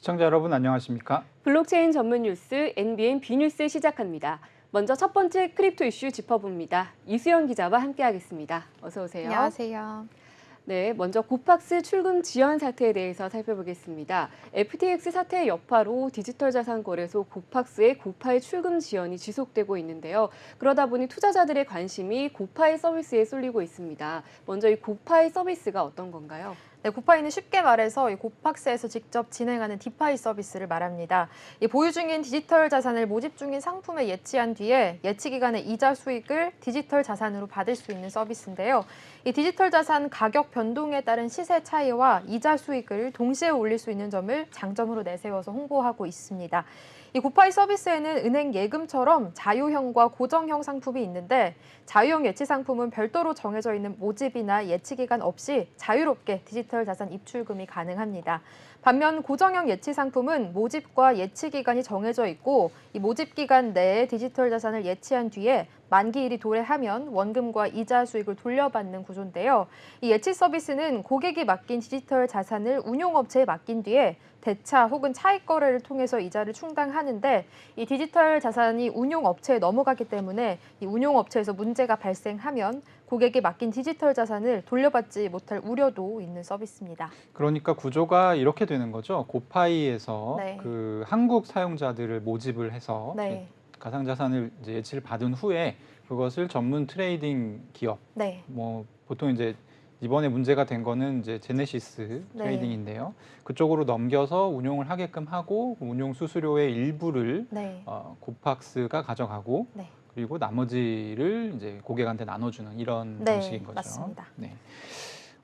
시청자 여러분 안녕하십니까? 블록체인 전문 뉴스 NBN B뉴스 시작합니다. 먼저 첫 번째 크립토 이슈 짚어봅니다. 이수연 기자와 함께하겠습니다. 어서 오세요. 안녕하세요. 네, 먼저 고팍스 출금 지연 사태에 대해서 살펴보겠습니다. FTX 사태 여파로 디지털 자산 거래소 고팍스의 고파의 출금 지연이 지속되고 있는데요. 그러다 보니 투자자들의 관심이 고파의 서비스에 쏠리고 있습니다. 먼저 이 고파의 서비스가 어떤 건가요? 네, 고파이는 쉽게 말해서 이 고팍스에서 직접 진행하는 디파이 서비스를 말합니다. 이 보유 중인 디지털 자산을 모집 중인 상품에 예치한 뒤에 예치 기간의 이자 수익을 디지털 자산으로 받을 수 있는 서비스인데요. 이 디지털 자산 가격 변동에 따른 시세 차이와 이자 수익을 동시에 올릴 수 있는 점을 장점으로 내세워서 홍보하고 있습니다. 이 고파이 서비스에는 은행 예금처럼 자유형과 고정형 상품이 있는데 자유형 예치 상품은 별도로 정해져 있는 모집이나 예치 기간 없이 자유롭게 디지털 자산 입출금이 가능합니다. 반면 고정형 예치 상품은 모집과 예치 기간이 정해져 있고 이 모집 기간 내에 디지털 자산을 예치한 뒤에 만기일이 도래하면 원금과 이자 수익을 돌려받는 구조인데요. 이 예치 서비스는 고객이 맡긴 디지털 자산을 운용업체에 맡긴 뒤에 대차 혹은 차익 거래를 통해서 이자를 충당하는데 이 디지털 자산이 운용업체에 넘어가기 때문에 이 운용업체에서 문제가 발생하면 고객이 맡긴 디지털 자산을 돌려받지 못할 우려도 있는 서비스입니다. 그러니까 구조가 이렇게 되는 거죠. 고파이에서 네. 그 한국 사용자들을 모집을 해서 네, 가상 자산을 이제 예치를 받은 후에 그것을 전문 트레이딩 기업, 네, 뭐 보통 이제 이번에 문제가 된 거는 이제 제네시스 네. 트레이딩인데요. 그쪽으로 넘겨서 운용을 하게끔 하고 그 운용 수수료의 일부를 네, 어, 고팍스가 가져가고 네. 그리고 나머지를 이제 고객한테 나눠주는 이런 네, 방식인 거죠. 맞습니다. 네.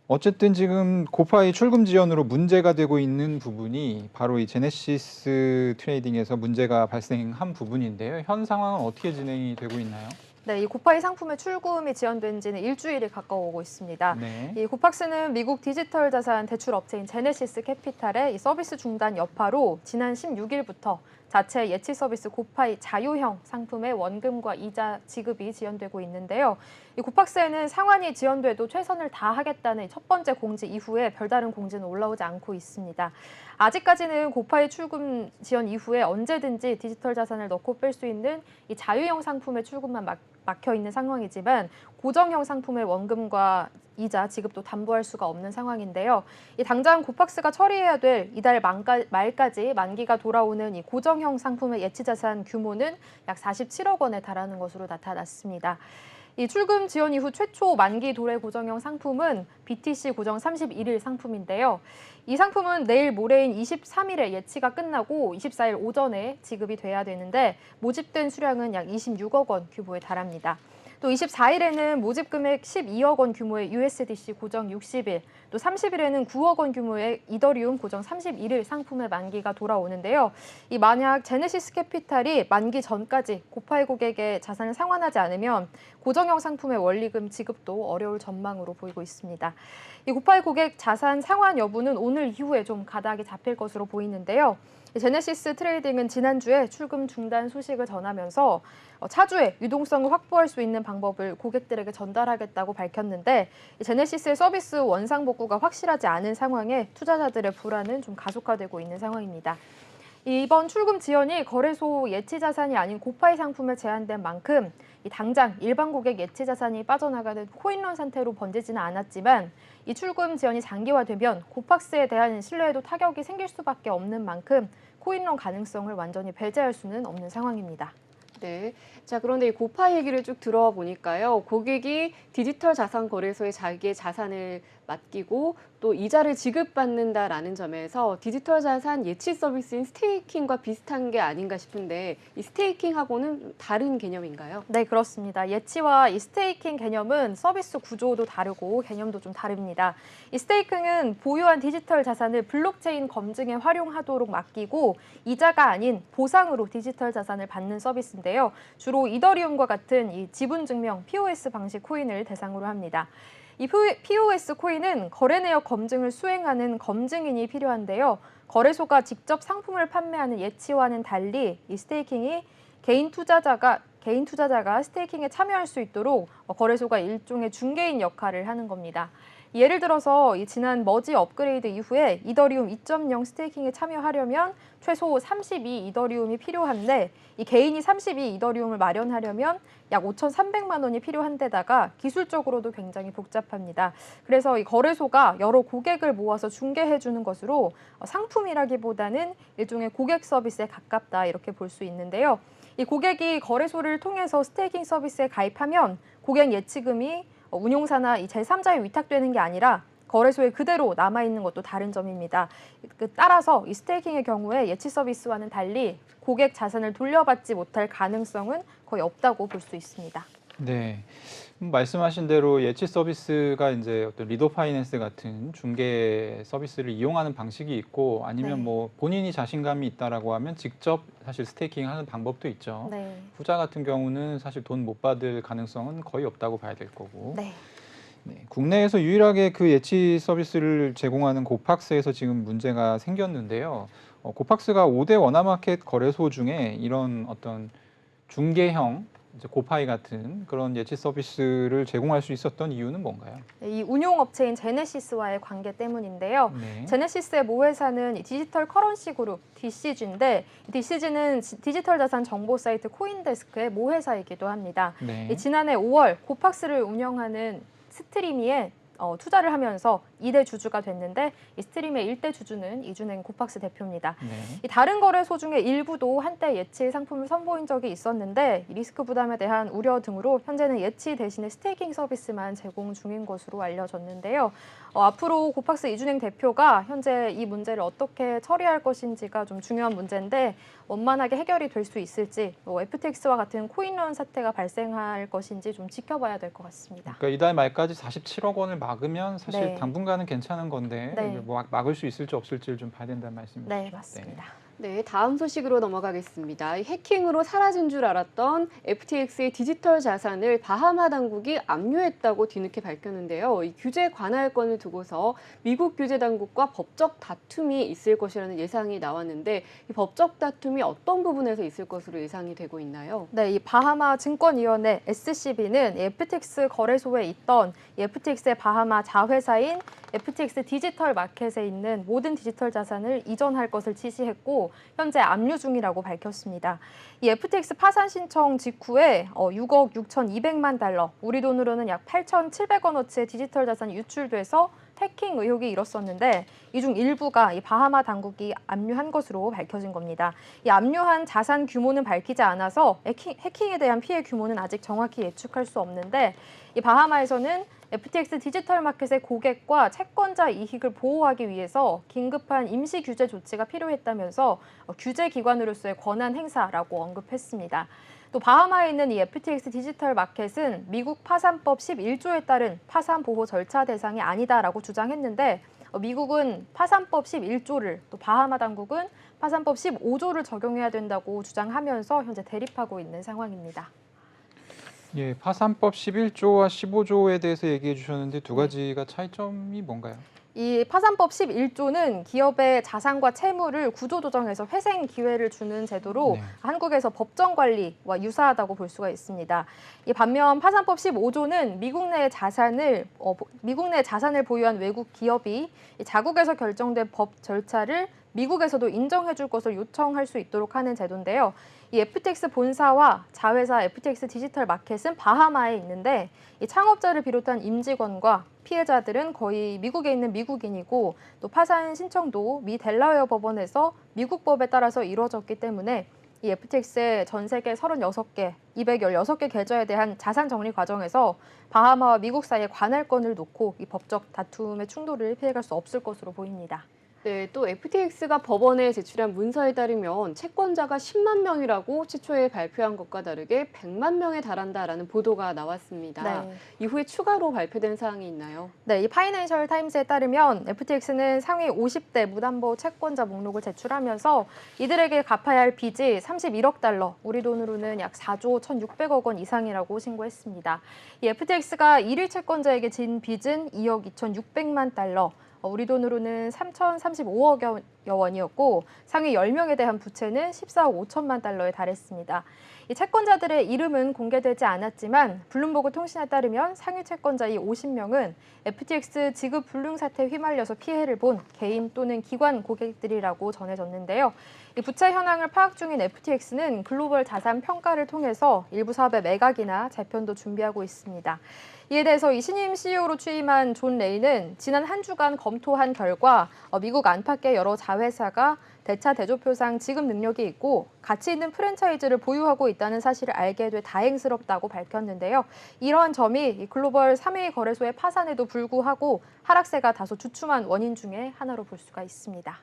어쨌든 지금 고파이 출금 지연으로 문제가 되고 있는 부분이 바로 이 제네시스 트레이딩에서 문제가 발생한 부분인데요. 현 상황은 어떻게 진행이 되고 있나요? 네, 이 고파이 상품의 출금이 지연된 지는 일주일이 가까워오고 있습니다. 네. 이 고팍스는 미국 디지털 자산 대출 업체인 제네시스 캐피탈의 이 서비스 중단 여파로 지난 16일부터 자체 예치 서비스 고파이 자유형 상품의 원금과 이자 지급이 지연되고 있는데요. 이 고팍스에는 상환이 지연돼도 최선을 다하겠다는 첫 번째 공지 이후에 별다른 공지는 올라오지 않고 있습니다. 아직까지는 고파이 출금 지연 이후에 언제든지 디지털 자산을 넣고 뺄 수 있는 이 자유형 상품의 출금만 막, 막혀 있는 상황이지만 고정형 상품의 원금과 이자 지급도 담보할 수가 없는 상황인데요. 이 당장 고팍스가 처리해야 될 이달 말까지 만기가 돌아오는 이 고정형 상품의 예치 자산 규모는 약 47억 원에 달하는 것으로 나타났습니다. 이 출금 지연 이후 최초 만기 도래 고정형 상품은 BTC 고정 31일 상품인데요. 이 상품은 내일 모레인 23일에 예치가 끝나고 24일 오전에 지급이 돼야 되는데 모집된 수량은 약 26억 원 규모에 달합니다. 또 24일에는 모집 금액 12억 원 규모의 USDC 고정 60일, 또 30일에는 9억 원 규모의 이더리움 고정 31일 상품의 만기가 돌아오는데요. 이 만약 제네시스 캐피탈이 만기 전까지 고파이 고객의 자산을 상환하지 않으면 고정형 상품의 원리금 지급도 어려울 전망으로 보이고 있습니다. 이 고파이 고객 자산 상환 여부는 오늘 이후에 좀 가닥이 잡힐 것으로 보이는데요. 이 제네시스 트레이딩은 지난주에 출금 중단 소식을 전하면서 어, 차주의 유동성을 확보할 수 있는 방법을 고객들에게 전달하겠다고 밝혔는데 이 제네시스의 서비스 원상 복구가 확실하지 않은 상황에 투자자들의 불안은 좀 가속화되고 있는 상황입니다. 이번 출금 지연이 거래소 예치 자산이 아닌 고파이 상품에 제한된 만큼 이 당장 일반 고객 예치 자산이 빠져나가는 코인론 상태로 번지지는 않았지만 이 출금 지연이 장기화되면 고팍스에 대한 신뢰에도 타격이 생길 수밖에 없는 만큼 코인론 가능성을 완전히 배제할 수는 없는 상황입니다. 네. 자, 그런데 이 고파 얘기를 쭉 들어보니까요. 고객이 디지털 자산 거래소에 자기의 자산을 맡기고 또 이자를 지급받는다라는 점에서 디지털 자산 예치 서비스인 스테이킹과 비슷한 게 아닌가 싶은데 이 스테이킹하고는 다른 개념인가요? 네, 그렇습니다. 예치와 이 스테이킹 개념은 서비스 구조도 다르고 개념도 좀 다릅니다. 이 스테이킹은 보유한 디지털 자산을 블록체인 검증에 활용하도록 맡기고 이자가 아닌 보상으로 디지털 자산을 받는 서비스인데요. 주로 이더리움과 같은 이 지분 증명 POS 방식 코인을 대상으로 합니다. 이 POS 코인은 거래 내역 검증을 수행하는 검증인이 필요한데요. 거래소가 직접 상품을 판매하는 예치와는 달리 이 스테이킹이 개인 투자자가 개인 투자자가 스테이킹에 참여할 수 있도록 거래소가 일종의 중개인 역할을 하는 겁니다. 예를 들어서 이 지난 머지 업그레이드 이후에 이더리움 2.0 스테이킹에 참여하려면 최소 32 이더리움이 필요한데 이 개인이 32 이더리움을 마련하려면 약 5,300만 원이 필요한 데다가 기술적으로도 굉장히 복잡합니다. 그래서 이 거래소가 여러 고객을 모아서 중개해 주는 것으로 어, 상품이라기보다는 일종의 고객 서비스에 가깝다 이렇게 볼 수 있는데요. 이 고객이 거래소를 통해서 스테이킹 서비스에 가입하면 고객 예치금이 어, 운용사나 이 제3자에 위탁되는 게 아니라 거래소에 그대로 남아 있는 것도 다른 점입니다. 그 따라서 이 스테이킹의 경우에 예치 서비스와는 달리 고객 자산을 돌려받지 못할 가능성은 거의 없다고 볼 수 있습니다. 네. 음, 말씀하신 대로 예치 서비스가 이제 어떤 리더 파이낸스 같은 중개 서비스를 이용하는 방식이 있고 아니면 네. 뭐 본인이 자신감이 있다라고 하면 직접 사실 스테이킹 하는 방법도 있죠. 네. 후자 같은 경우는 사실 돈 못 받을 가능성은 거의 없다고 봐야 될 거고. 네. 네, 국내에서 유일하게 그 예치 서비스를 제공하는 고팍스에서 지금 문제가 생겼는데요. 어, 고팍스가 5대 원화마켓 거래소 중에 이런 어떤 중개형 이제 고파이 같은 그런 예치 서비스를 제공할 수 있었던 이유는 뭔가요? 이 운용업체인 제네시스와의 관계 때문인데요. 네. 제네시스의 모 회사는 이 디지털 커런시 그룹 DCG인데 DCG는 디지털 자산 정보 사이트 코인데스크의 모 회사이기도 합니다. 네. 이 지난해 5월 고팍스를 운영하는 스트리미에 어, 투자를 하면서 2대 주주가 됐는데 이 스트림의 1대 주주는 이준행 고팍스 대표입니다. 네. 이 다른 거래소 중에 일부도 한때 예치 상품을 선보인 적이 있었는데 이 리스크 부담에 대한 우려 등으로 현재는 예치 대신에 스테이킹 서비스만 제공 중인 것으로 알려졌는데요. 어, 앞으로 고팍스 이준행 대표가 현재 이 문제를 어떻게 처리할 것인지가 좀 중요한 문제인데 원만하게 해결이 될 수 있을지 뭐 FTX와 같은 코인런 사태가 발생할 것인지 좀 지켜봐야 될 것 같습니다. 그러니까 이달 말까지 47억 원을 막으면 사실 네. 당분 간은 괜찮은 건데 네. 뭐 막- 막을 수 있을지 없을지를 좀 봐야 된다는 말씀이시죠? 네, 맞습니다. 네, 다음 소식으로 넘어가겠습니다. 이 해킹으로 사라진 줄 알았던 FTX의 디지털 자산을 바하마 당국이 압류했다고 뒤늦게 밝혔는데요. 이 규제 관할 건을 두고서 미국 규제 당국과 법적 다툼이 있을 것이라는 예상이 나왔는데 이 법적 다툼이 어떤 부분에서 있을 것으로 예상이 되고 있나요? 네, 이 바하마 증권위원회 SCB는 FTX 거래소에 있던 이 FTX의 바하마 자회사인 FTX 디지털 마켓에 있는 모든 디지털 자산을 이전할 것을 지시했고 현재 압류 중이라고 밝혔습니다. 이 FTX 파산 신청 직후에 어, 6억 6,200만 달러, 우리 돈으로는 약 8,700원어치의 디지털 자산이 유출돼서 해킹 의혹이 일었었는데 이 중 일부가 이 바하마 당국이 압류한 것으로 밝혀진 겁니다. 이 압류한 자산 규모는 밝히지 않아서 해킹, 해킹에 대한 피해 규모는 아직 정확히 예측할 수 없는데 이 바하마에서는 FTX 디지털 마켓의 고객과 채권자 이익을 보호하기 위해서 긴급한 임시 규제 조치가 필요했다면서 어, 규제 기관으로서의 권한 행사라고 언급했습니다. 또 바하마에 있는 이 FTX 디지털 마켓은 미국 파산법 11조에 따른 파산 보호 절차 대상이 아니다라고 주장했는데 어, 미국은 파산법 11조를 또 바하마 당국은 파산법 15조를 적용해야 된다고 주장하면서 현재 대립하고 있는 상황입니다. 예, 파산법 11조와 15조에 대해서 얘기해 주셨는데 두 가지가 차이점이 뭔가요? 이 파산법 11조는 기업의 자산과 채무를 구조 조정해서 회생 기회를 주는 제도로 네. 한국에서 법정 관리와 유사하다고 볼 수가 있습니다. 이 반면 파산법 15조는 미국 내 자산을 어, 보- 미국 내 자산을 보유한 외국 기업이 이 자국에서 결정된 법 절차를 미국에서도 인정해 줄 것을 요청할 수 있도록 하는 제도인데요. 이 FTX 본사와 자회사 FTX 디지털 마켓은 바하마에 있는데 이 창업자를 비롯한 임직원과 피해자들은 거의 미국에 있는 미국인이고 또 파산 신청도 미 델라웨어 법원에서 미국 법에 따라서 이루어졌기 때문에 이 FTX의 전 세계 36개, 216개 계좌에 대한 자산 정리 과정에서 바하마와 미국 사이의 관할권을 놓고 이 법적 다툼의 충돌을 피해갈 수 없을 것으로 보입니다. 네, 또 FTX가 법원에 제출한 문서에 따르면 채권자가 10만 명이라고 최초에 발표한 것과 다르게 100만 명에 달한다라는 보도가 나왔습니다. 네. 이후에 추가로 발표된 사항이 있나요? 네, 이 파이낸셜 타임스에 따르면 FTX는 상위 50대 무담보 채권자 목록을 제출하면서 이들에게 갚아야 할 빚이 31억 달러, 우리 돈으로는 약 4조 1,600억 원 이상이라고 신고했습니다. 이 FTX가 1위 채권자에게 진 빚은 2억 2,600만 달러, 어, 우리 돈으로는 3,035억 원 이었고 상위 10명에 대한 부채는 14억 5천만 달러에 달했습니다. 이 채권자들의 이름은 공개되지 않았지만 블룸버그 통신에 따르면 상위 채권자 이 50명은 FTX 지급 불능 사태에 휘말려서 피해를 본 개인 또는 기관 고객들이라고 전해졌는데요. 이 부채 현황을 파악 중인 FTX는 글로벌 자산 평가를 통해서 일부 사업의 매각이나 재편도 준비하고 있습니다. 이에 대해서 이 신임 CEO로 취임한 존 레이는 지난 한 주간 검토한 결과 어, 미국 안팎의 여러 자 회사가 대차 대조표상 지급 능력이 있고 가치 있는 프랜차이즈를 보유하고 있다는 사실을 알게 돼 다행스럽다고 밝혔는데요. 이러한 점이 이 글로벌 3위 거래소의 파산에도 불구하고 하락세가 다소 주춤한 원인 중에 하나로 볼 수가 있습니다.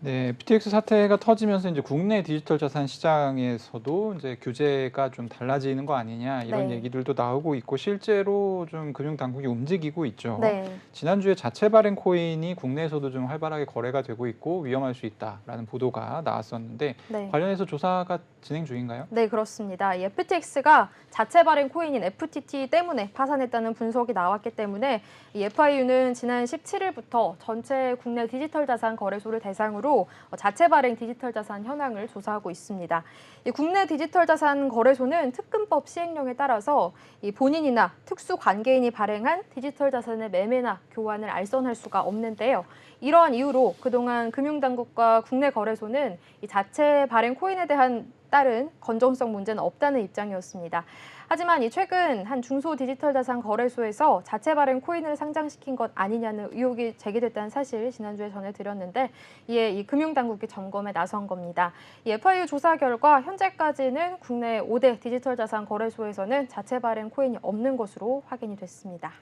네, FTX 사태가 터지면서 이제 국내 디지털 자산 시장에서도 이제 규제가 좀 달라지는 거 아니냐 이런 네. 얘기들도 나오고 있고 실제로 좀 금융 당국이 움직이고 있죠. 네. 지난주에 자체 발행 코인이 국내에서도 좀 활발하게 거래가 되고 있고 위험할 수 있다라는 보도가 나왔었는데 네. 관련해서 조사가 진행 중인가요? 네, 그렇습니다. 이 FTX가 자체 발행 코인인 FTT 때문에 파산했다는 분석이 나왔기 때문에 이 FIU는 지난 17일부터 전체 국내 디지털 자산 거래소를 대상으로 어, 자체 발행 디지털 자산 현황을 조사하고 있습니다. 이 국내 디지털 자산 거래소는 특근법 시행령에 따라서 이 본인이나 특수 관계인이 발행한 디지털 자산의 매매나 교환을 알선할 수가 없는데요. 이러한 이유로 그동안 금융당국과 국내 거래소는 이 자체 발행 코인에 대한 따른 건전성 문제는 없다는 입장이었습니다. 하지만 이 최근 한 중소 디지털 자산 거래소에서 자체 발행 코인을 상장시킨 것 아니냐는 의혹이 제기됐다는 사실 지난주에 전해드렸는데 이에 이 금융당국이 점검에 나선 겁니다. 이 FIU 조사 결과 현재까지는 국내 5대 디지털 자산 거래소에서는 자체 발행 코인이 없는 것으로 확인이 됐습니다.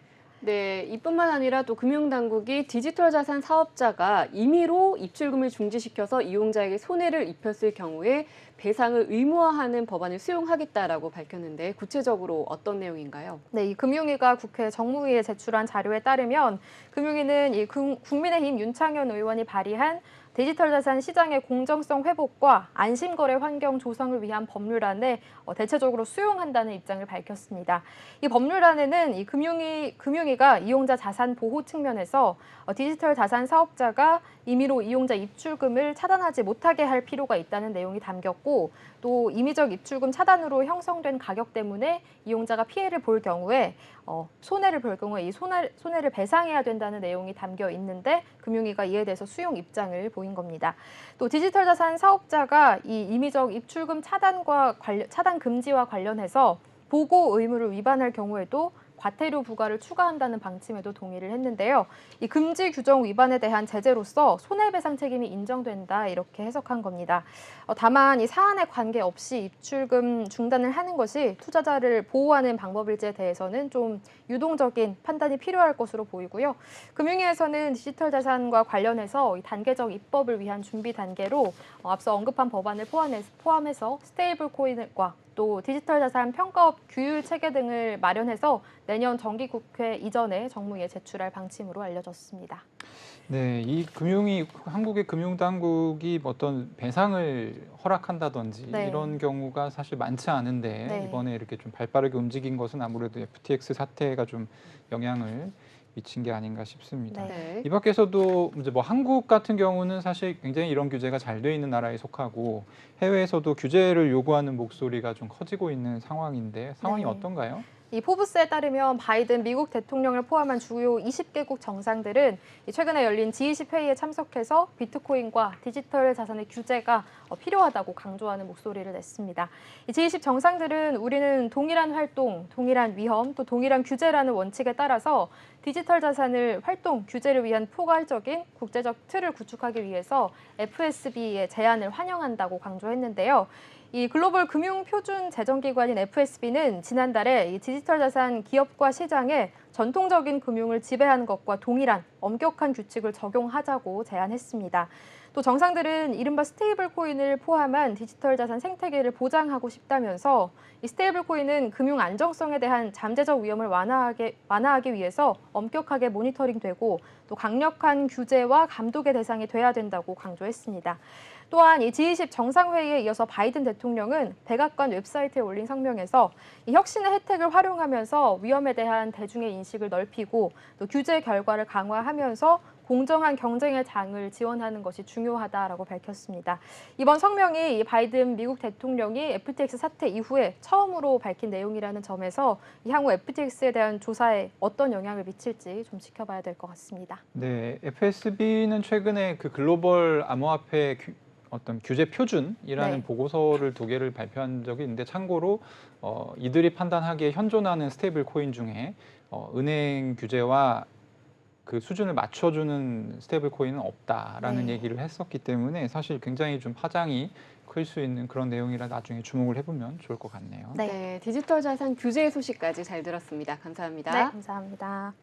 네, 이뿐만 아니라 또 금융당국이 디지털 자산 사업자가 임의로 입출금을 중지시켜서 이용자에게 손해를 입혔을 경우에 배상을 의무화하는 법안을 수용하겠다라고 밝혔는데 구체적으로 어떤 내용인가요? 네, 이 금융위가 국회 정무위에 제출한 자료에 따르면 금융위는 이 금- 국민의힘 윤창현 의원이 발의한 디지털 자산 시장의 공정성 회복과 안심 거래 환경 조성을 위한 법률안에 어, 대체적으로 수용한다는 입장을 밝혔습니다. 이 법률안에는 이 금융위 금융위가 이용자 자산 보호 측면에서 어, 디지털 자산 사업자가 임의로 이용자 입출금을 차단하지 못하게 할 필요가 있다는 내용이 담겼고 또 임의적 입출금 차단으로 형성된 가격 때문에 이용자가 피해를 볼 경우에 어, 손해를 볼 경우에 이 손해, 손해를 배상해야 된다는 내용이 담겨 있는데 금융위가 이에 대해서 수용 입장을 보인 겁니다. 또 디지털 자산 사업자가 이 임의적 입출금 차단과 관련, 차단 금지와 관련해서 보고 의무를 위반할 경우에도 과태료 부과를 추가한다는 방침에도 동의를 했는데요. 이 금지 규정 위반에 대한 제재로서 손해배상 책임이 인정된다 이렇게 해석한 겁니다. 어, 다만 이 사안에 관계없이 입출금 중단을 하는 것이 투자자를 보호하는 방법일지에 대해서는 좀 유동적인 판단이 필요할 것으로 보이고요. 금융위에서는 디지털 자산과 관련해서 이 단계적 입법을 위한 준비 단계로 어, 앞서 언급한 법안을 포함해서, 포함해서 스테이블 코인과 또 디지털 자산 평가업 규율 체계 등을 마련해서 내년 정기국회 이전에 정무위에 제출할 방침으로 알려졌습니다. 네, 이 금융이 한국의 금융 당국이 어떤 배상을 허락한다든지 네. 이런 경우가 사실 많지 않은데 네. 이번에 이렇게 좀 발빠르게 움직인 것은 아무래도 FTX 사태가 좀 영향을 미친 게 아닌가 싶습니다. 네. 네. 이 밖에서도 이제 뭐 한국 같은 경우는 사실 굉장히 이런 규제가 잘 돼 있는 나라에 속하고 해외에서도 규제를 요구하는 목소리가 좀 커지고 있는 상황인데 상황이 네. 어떤가요? 이 포브스에 따르면 바이든 미국 대통령을 포함한 주요 20개국 정상들은 이 최근에 열린 G20 회의에 참석해서 비트코인과 디지털 자산의 규제가 어, 필요하다고 강조하는 목소리를 냈습니다. 이 G20 정상들은 우리는 동일한 활동, 동일한 위험, 또 동일한 규제라는 원칙에 따라서 디지털 자산을 활동 규제를 위한 포괄적인 국제적 틀을 구축하기 위해서 FSB의 제안을 환영한다고 강조했는데요. 이 글로벌 금융 표준 재정기관인 FSB는 지난달에 이 디지털 자산 기업과 시장에 전통적인 금융을 지배하는 것과 동일한 엄격한 규칙을 적용하자고 제안했습니다. 또 정상들은 이른바 스테이블 코인을 포함한 디지털 자산 생태계를 보장하고 싶다면서 이 스테이블 코인은 금융 안정성에 대한 잠재적 위험을 완화하게, 완화하기 위해서 엄격하게 모니터링되고 또 강력한 규제와 감독의 대상이 돼야 된다고 강조했습니다. 또한 이 G20 정상회의에 이어서 바이든 대통령은 백악관 웹사이트에 올린 성명에서 이 혁신의 혜택을 활용하면서 위험에 대한 대중의 인식을 넓히고 또 규제 결과를 강화하면서 공정한 경쟁의 장을 지원하는 것이 중요하다라고 밝혔습니다. 이번 성명이 이 바이든 미국 대통령이 FTX 사태 이후에 처음으로 밝힌 내용이라는 점에서 이 향후 FTX에 대한 조사에 어떤 영향을 미칠지 좀 지켜봐야 될 것 같습니다. 네, FSB는 최근에 그 글로벌 암호화폐 규, 어떤 규제 표준이라는 네. 보고서를 두 개를 발표한 적이 있는데 참고로 어, 이들이 판단하기에 현존하는 스테이블 코인 중에 어, 은행 규제와 그 수준을 맞춰주는 스테이블 코인은 없다라는 네. 얘기를 했었기 때문에 사실 굉장히 좀 파장이 클 수 있는 그런 내용이라 나중에 주목을 해보면 좋을 것 같네요. 네. 네, 디지털 자산 규제 소식까지 잘 들었습니다. 감사합니다. 네, 감사합니다.